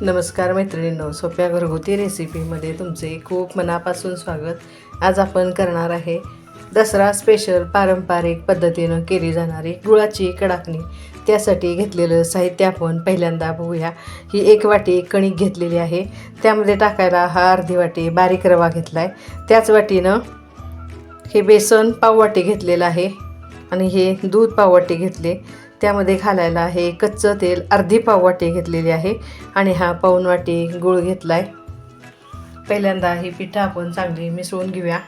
नमस्कार मैत्रिणींनो सोप्या घरगुती रेसिपीमध्ये तुमचे खूप मनापासून स्वागत. आज आपण करणार आहे दसरा स्पेशल पारंपरिक पद्धतीनं केली जाणारी गुळाची कडाकणी. त्यासाठी घेतलेलं साहित्य आपण पहिल्यांदा बघूया. ही एक वाटी कणिक घेतलेली आहे. त्यामध्ये टाकायला हा अर्धी वाटी बारीक रवा घेतला आहे त्याच वाटीनं हे बेसन पाववाटी घेतलेलं आहे. आणि हे दूध पाववाटी घेतले. त्यामध्ये घालायला हे कच्चं तेल अर्धी पाववाटी घेतलेली आहे आणि हा पाऊन वाटी गूळ घेतला आहे पहिल्यांदा ही पिठं आपण चांगली मिसळून घेऊया.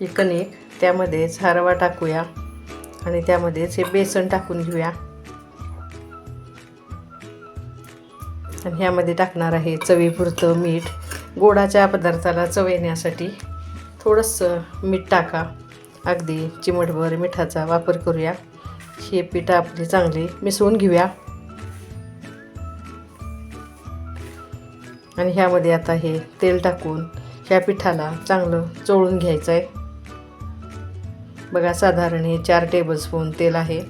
ही कणिक त्यामध्येच हरवा टाकूया आणि त्यामध्येच हे बेसन टाकून घेऊया. आणि ह्यामध्ये टाकणार आहे चवीपुरतं मीठ. गोडाच्या पदार्थाला चव येण्यासाठी थोडंसं मीठ टाका. अगदी चिमटभर मिठाचा वापर करूया. हे पीठ आपली चांगली मिसळून घेऊया. आणि ह्यामध्ये आता हे तेल टाकून ह्या पिठाला चांगलं चोळून घ्यायचं आहे बघा साधारण हे चार टेबलस्पून तेल आहे.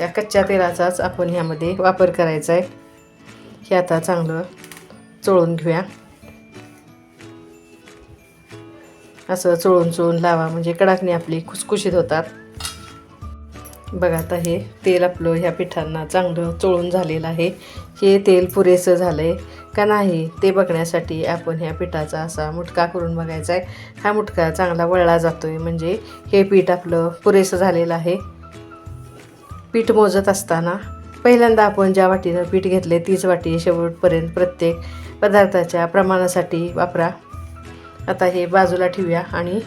या कच्च्या तेलाचाच आपण ह्यामध्ये वापर करायचा आहे हे आता चांगलं चोळून घेऊया. असं चोळून चोळून लावा. म्हणजे कडाकणी आपली खुसखुशीत होतात. बघा आता हे तेल आपलं ह्या पिठांना चांगलं चोळून झालेलं आहे. हे तेल पुरेसं झालं आहे का नाही ते बघण्यासाठी आपण ह्या पिठाचा असा मुटका करून बघायचा आहे. हा मुटका चांगला वळला जातो आहे म्हणजे हे पीठ आपलं पुरेसं झालेलं आहे. पीठ मोजत असताना पहिल्यांदा आपण ज्या वाटीनं पीठ घेतले तीच वाटी शेवटपर्यंत प्रत्येक पदार्थाच्या प्रमाणासाठी वापरा. आता हे बाजूला ठेवूया आणि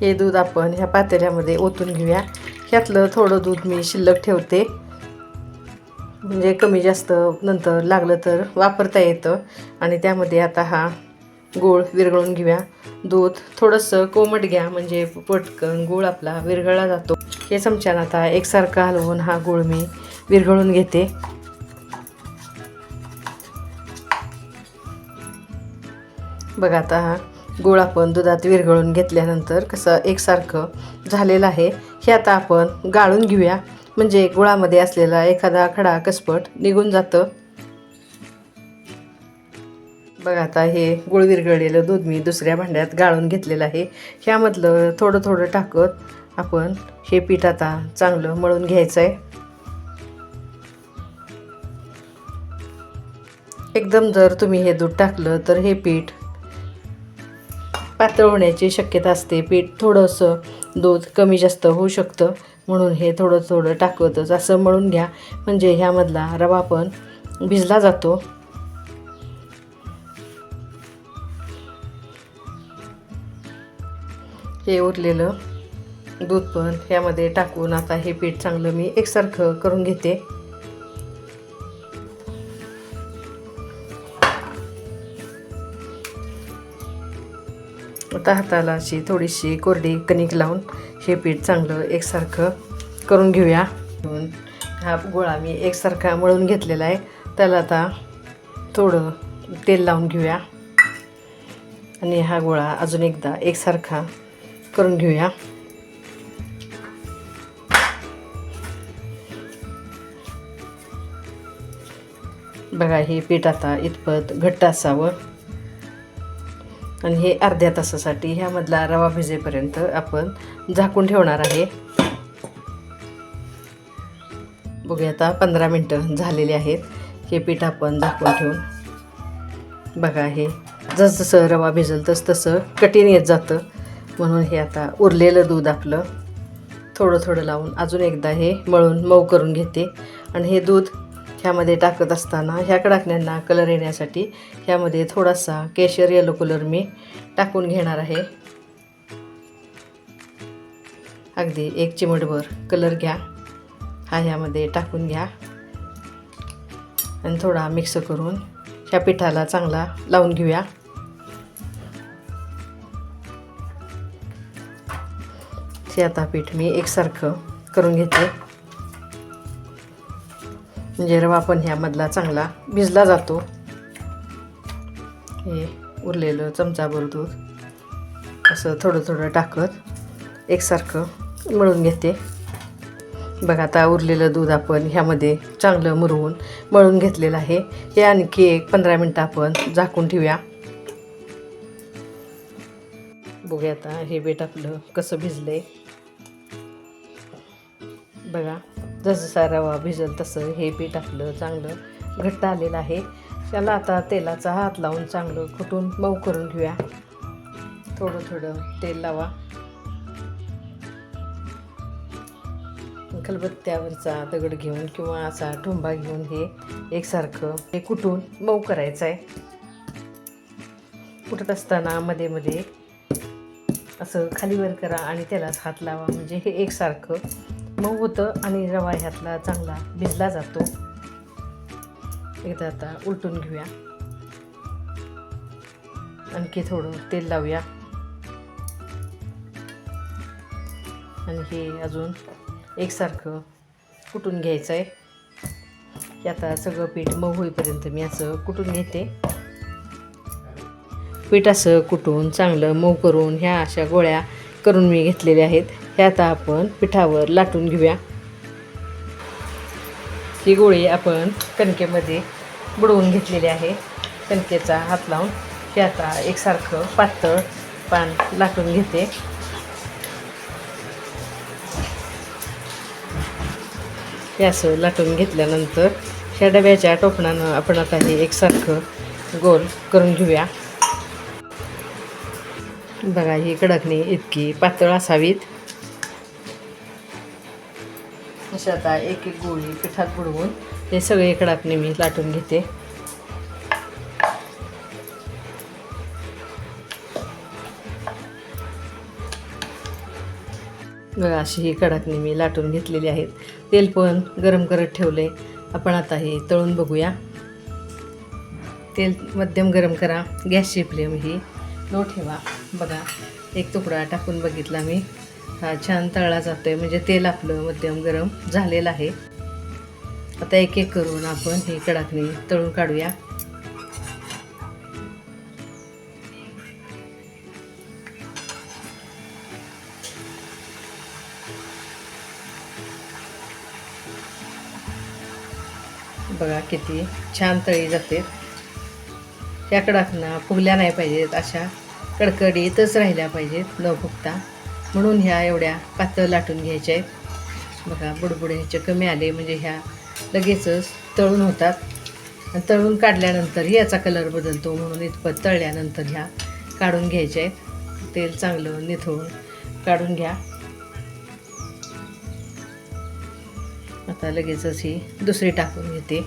हे दूध आपण ह्या पातेल्यामध्ये ओतून घेऊया. ह्यातलं थोडं दूध मी शिल्लक ठेवते. म्हणजे कमी जास्त नंतर लागलं तर वापरता येतं. आणि त्यामध्ये आता हा गूळ विरघळून घेऊया. दूध थोडंसं कोमट घ्या म्हणजे पटकन गूळ आपला विरघळला जातो. हे चमच्यानं आता एकसारखा हलवून हा गूळ मी विरघळून घेते. बघा आता हा गूळ आपण दुधात विरघळून घेतल्यानंतर कसं एकसारखं झालेलं आहे. हे आता आपण गाळून घेऊया. म्हणजे गुळामध्ये असलेला एखादा खडा कसपट निघून जातं. बघा आता हे गुळ विरघळलेलं दूध मी दुसऱ्या भांड्यात गाळून घेतलेलं आहे. ह्यामधलं थोडं थोडं टाकत आपण हे पीठ आता चांगलं मळून घ्यायचं आहे एकदम जर तुम्ही हे दूध टाकलं तर हे पीठ पातळ होण्याची शक्यता असते. पीठ थोडंसं दूध कमी जास्त होऊ शकतं. म्हणून हे थोडं थोडं टाकवतच असं मळून घ्या. म्हणजे ह्यामधला रवा पण भिजला जातो. हे उरलेलं दूध पण ह्यामध्ये टाकून आता हे पीठ चांगलं मी एकसारखं करून घेते. आता हाताला अशी थोडीशी कोरडी कणिक लावून हे पीठ चांगलं एकसारखं करून घेऊया. म्हणून हा गोळा मी एकसारखा मळून घेतलेला आहे. त्याला आता थोडं तेल लावून घेऊया. आणि हा गोळा अजून एकदा एकसारखा करून घेऊया. बघा हे पीठ आता इतपत घट्ट असावं. आणि हे अर्ध्या तासासाठी ह्यामधला रवा भिजेपर्यंत आपण झाकून ठेवणार आहे. बघूया आता पंधरा मिनटं झालेली आहेत. हे पीठ आपण झाकून ठेवून. बघा हे जसजसं रवा भिजल तस तसं कठीण येत जातं. म्हणून हे आता उरलेलं दूध आपलं थोडं थोडं लावून अजून एकदा हे मळून मऊ करून घेते. आणि हे दूध ह्यामध्ये टाकत असताना ह्या कडाकण्यांना कलर येण्यासाठी ह्यामध्ये थोडासा केशर येलो कलर मी टाकून घेणार आहे. अगदी एक चिमटभर कलर घ्या. हा ह्यामध्ये टाकून घ्या. आणि थोडा मिक्स करून ह्या पिठाला चांगला लावून घेऊया. हे आता पीठ मी एकसारखं करून घेते. म्हणजे रवा पण ह्यामधला चांगला भिजला जातो. हे उरलेलं चमचाभर दूध. असं थोडं थोडं टाकत एकसारखं मळून घेते. बघा आता उरलेलं दूध आपण ह्यामध्ये चांगलं मुरवून मळून घेतलेलं आहे. हे आणखी एक पंधरा मिनटं आपण झाकून ठेवूया. बघूया आता हे बेट आपलं कसं भिजलंय. बघा. जसं रवा भिजल तसं हे पीठ आपलं चांगलं घट्ट आलेलं आहे. त्याला आता तेलाचा हात लावून चांगलं कुटून मऊ करून घेऊया. थोडं थोडं तेल लावा. खलबत्त्यावरचा दगड घेऊन किंवा असा ठोंबा घेऊन हे एकसारखं हे कुटून मऊ करायचं आहे. कुटत असताना मध्ये मध्ये असं खालीवर करा आणि त्यालाच हात लावा. म्हणजे हे एकसारखं मऊ होतं आणि रवा ह्यातला चांगला भिजला जातो. एकदा आता उलटून घेऊया. आणखी थोडं तेल लावूया. आणि हे अजून एकसारखं कुटून घ्यायचं आहे हे आता सगळं पीठ मऊ होईपर्यंत मी असं कुटून घेते. पीठ असं कुटून चांगलं मऊ करून ह्या अशा गोळ्या करून मी घेतलेल्या आहेत. हे आता आपण पिठावर लाटून घेऊया. ही गोळी आपण कणकेमध्ये बुडवून घेतलेली आहे. कणकेचा हात लावून हे आता एकसारखं पातळ पान लाटून घेते. हे असं लाटून घेतल्यानंतर ह्या डब्याच्या टोपणानं आपण आता हे एकसारखं गोल करून घेऊया. बघा ही कडकणी इतकी पातळ असावीत. असे आता एक एक गोळी पिठात बुडवून हे सगळे कडकणी मी लाटून घेते. अशी ही कडाकणी मी लाटून घेतलेली आहेत. तेल पण गरम करत ठेवले आपण आता हे तळून बघूया. तेल मध्यम गरम करा. गॅसची फ्लेम ही लो ठेवा. बघा एक तुकडा टाकून बघितला मी. हा छान तळला जातो आहे म्हणजे तेल आपलं मध्यम गरम झालेलं आहे. आता एक एक करून आपण ही कडाकणी तळून काढूया. बघा किती छान तळी जाते. त्या कडाकणा फुगल्या नाही पाहिजेत अशा कडकडीतच राहिल्या पाहिजेत न फुगता. म्हणून ह्या एवढ्या पातळ लाटून घ्यायच्या आहेत. बघा बुडबुडे ह्याचे कमी आले म्हणजे ह्या लगेचच तळून होतात. आणि तळून काढल्यानंतर याचा कलर बदलतो म्हणून इतपत तळल्यानंतर ह्या काढून घ्यायच्या आहेत. तेल चांगलं निथळून काढून घ्या. आता लगेचच ही दुसरी टाकून घेते.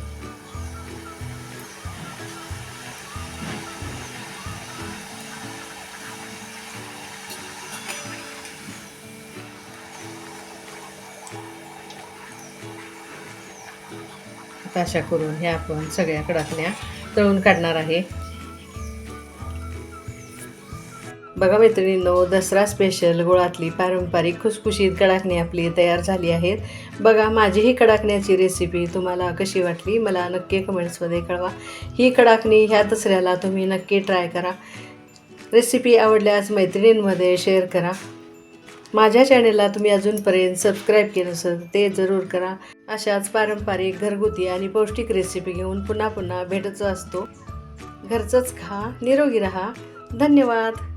अशा करून ह्या आपण सगळ्या कडाकण्या तळून काढणार आहे. बघा मैत्रिणींनो दसरा स्पेशल गोळातली पारंपरिक खुसखुशीत कडाकणी आपली तयार झाली आहेत. बघा माझी ही कडाकण्याची रेसिपी तुम्हाला कशी वाटली मला नक्की कमेंट्समध्ये कळवा. ही कडाकणी ह्या दसऱ्याला तुम्ही नक्की ट्राय करा. रेसिपी आवडल्यास मैत्रिणींमध्ये शेअर करा. माझ्या चॅनेलला तुम्ही अजूनपर्यंत सबस्क्राईब केलं असेल ते जरूर करा. अशाच पारंपरिक घरगुती आणि पौष्टिक रेसिपी घेऊन पुन्हा पुन्हा भेटत असतो. घरचंच खा निरोगी राहा. धन्यवाद.